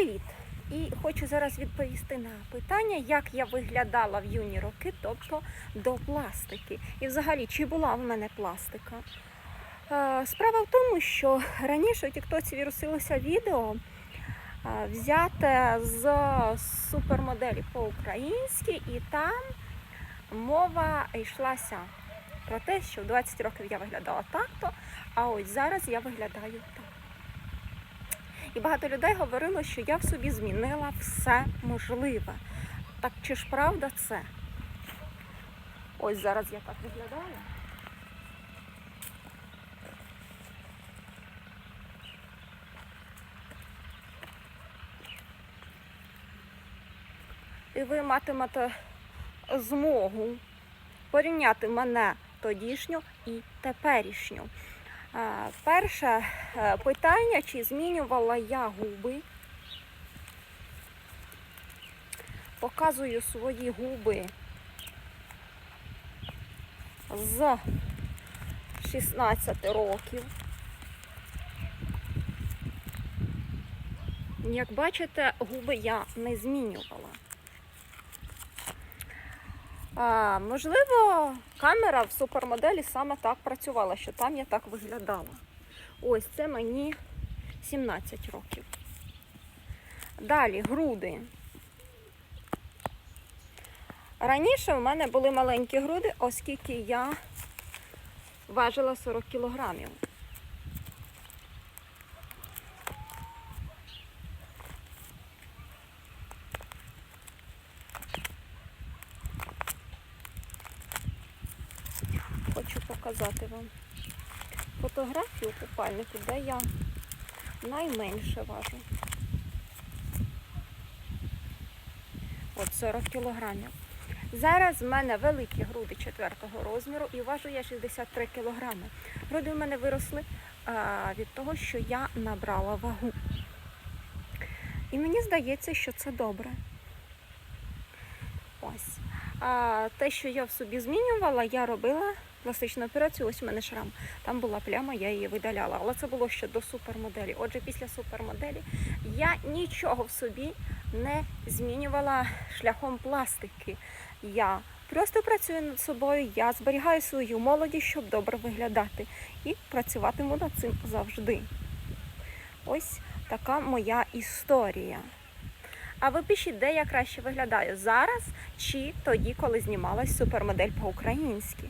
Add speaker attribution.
Speaker 1: Привіт! І хочу зараз відповісти на питання, як я виглядала в юні роки, тобто до пластики. І взагалі, чи була в мене пластика? Е, Справа в тому, що раніше у Тіктоці вірусилося відео, е, взяте з супермоделі по-українськи, і там мова йшлася про те, що в 20 років я виглядала так-то, а ось зараз я виглядаю так. І багато людей говорило, що я в собі змінила все можливе. Так чи ж правда це? Ось зараз я так виглядаю. І ви матимете змогу порівняти мене тодішню і теперішню. Перше е, питання, чи змінювала я губи. Показую свої губи з 16 років. Як бачите, губи я не змінювала. А, можливо, камера в супермоделі саме так працювала, що там я так виглядала. Ось це мені 17 років. Далі груди. Раніше в мене були маленькі груди, оскільки я важила 40 кілограмів. Хочу показати вам фотографію купальнику, де я найменше важу. От 40 кілограмів. Зараз в мене великі груди 4 розміру і важу я 63 кілограми. Груди в мене виросли а, від того, що я набрала вагу. І мені здається, що це добре. Ось. А те, що я в собі змінювала, я робила пластичну операцію. Ось у мене шрам. Там була пляма, я її видаляла. Але це було ще до супермоделі. Отже, після супермоделі я нічого в собі не змінювала шляхом пластики. Я просто працюю над собою, я зберігаю свою молодість, щоб добре виглядати. І працюватиму над цим завжди. Ось така моя історія. А ви пишіть, де я краще виглядаю зараз чи тоді, коли знімалась супермодель по-українськи.